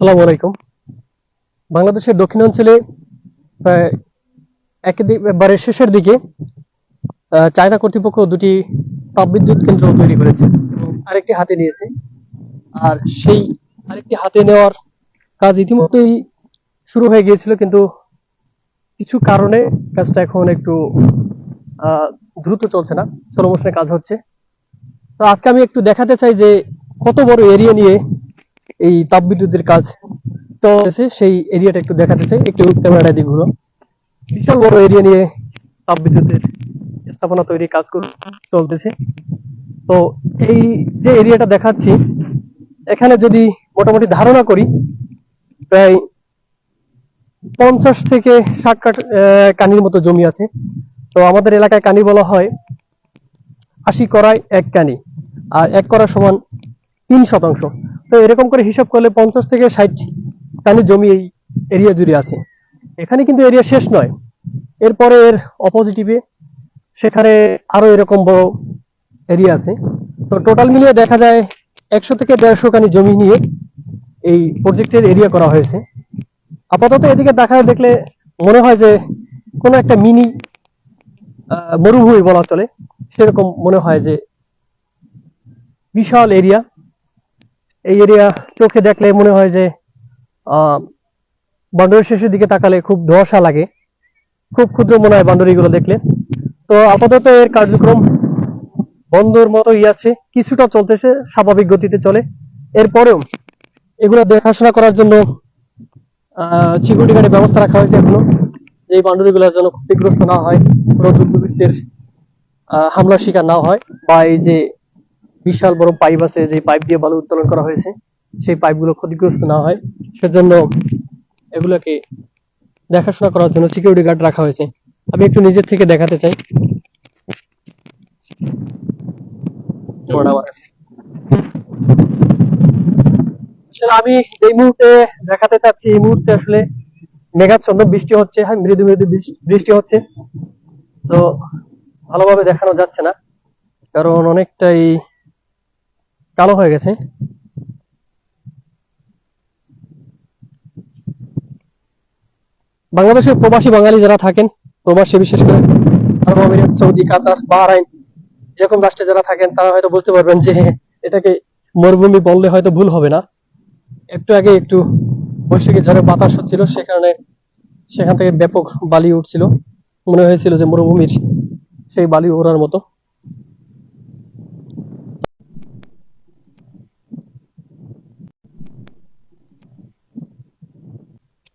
আসসালামু আলাইকুম। বাংলাদেশের দক্ষিণাঞ্চলে প্রায় একেবারে শেষের দিকে চায়না কর্তৃপক্ষ দুটি তাপবিদ্যুৎ কেন্দ্র তৈরি করেছে আরেকটি হাতে নিয়েছে। আর সেই আরেকটি হাতে নেওয়ার কাজ ইতিমধ্যেই শুরু হয়ে গিয়েছিল, কিন্তু কিছু কারণে কাজটা এখন একটু দ্রুত চলছে না স্লো মোশনে কাজ হচ্ছে। তো আজকে আমি একটু দেখাতে চাই যে কত বড় এরিয়া নিয়ে এই তাপবিদ্যুতের কাজ চলছে সেই এরিয়াটা একটু দেখাতে চাই। একটু ক্যামেরাটা দিক ঘুরো বিশাল বড় এরিয়া নিয়ে তাপবিদ্যুতের স্থাপনা তৈরি কাজ চলতেছে। তো এই যে এরিয়াটা দেখাচ্ছি, এখানে যদি মোটামুটি ধারণা করি, প্রায় পঞ্চাশ থেকে ষাট কাঠ কানির মতো জমি আছে। তো আমাদের এলাকায় কানি বলা হয় আশি করায় এক কানি। আর এক করা সমান তিন শতাংশ। তো এরকম করে হিসাব করলে পঞ্চাশ থেকে ষাট কানি জমি এই এরিয়া জুড়ে আছে। এখানে কিন্তু এরিয়া শেষ নয়। এরপরে এর অপোজিটিভে সেখানে আরও এরকম বড় এরিয়া আছে। তো টোটাল মিলিয়ে দেখা যায় একশো থেকে দেড়শো কানি জমি নিয়ে এই প্রজেক্টের এরিয়া করা হয়েছে। আপাতত এদিকে দেখা দেখলে মনে হয় যে কোনো একটা মিনি মরুভূমি বলা চলে। সেরকম মনে হয় যে বিশাল এরিয়া এই এরিয়া চোখে দেখলে মনে হয় যে বান্দরের শেষের দিকে তাকালে খুব ধোঁয়াশা লাগে। খুব ক্ষুদ্র মনে হয় বান্দরীগুলো দেখলে। তো আপাতত এর কার্যক্রম বন্ধর মতোই আছে। কিছুটা চলতেছে, স্বাভাবিক গতিতে চলে। এরপরেও এগুলো দেখাশোনা করার জন্য সিকিউরিটি গার্ডের ব্যবস্থা রাখা হয়েছে এখনও। যে এই বাউন্ডারিগুলোর যেন ক্ষতিগ্রস্ত না হয়, কোনো দুর্বৃত্তের হামলার শিকার না হয়, বা এই যে বিশাল বড় পাইপ আছে যে পাইপ দিয়ে বালু উত্তোলন করা হয়েছে, সেই পাইপগুলো ক্ষতিগ্রস্ত না হয়। সেজন্য এগুলোকে দেখাশোনা করার জন্য সিকিউরিটি গার্ড রাখা হয়েছে। আমি একটু নিজের থেকে দেখাতে চাই। আমি যেই মুহূর্তে দেখাতে চাচ্ছি, এই মুহূর্তে আসলে মেঘাচ্ছন্ন বৃষ্টি হচ্ছে হ্যাঁ মৃদু মৃদু বৃষ্টি হচ্ছে। তো ভালোভাবে দেখানো যাচ্ছে না, কারণ অনেকটাই কালো হয়ে গেছে। বাংলাদেশের প্রবাসী বাঙালি যারা থাকেন, প্রবাসী বিশেষ করে আরব আমিরাত, সৌদি, কাতার, বাহরাইন, এরকম রাষ্ট্রে যারা থাকেন, তারা হয়তো বুঝতে পারবেন যে এটাকে মরুভূমি বললে হয়তো ভুল হবে না। একটু আগে একটু বৈশাখী ঝড়ে বাতাস হচ্ছিল, সে কারণে সেখান থেকে ব্যাপক বালি উঠছিল। মনে হয়েছিল যে মরুভূমির সেই বালি ওড়ার মতো।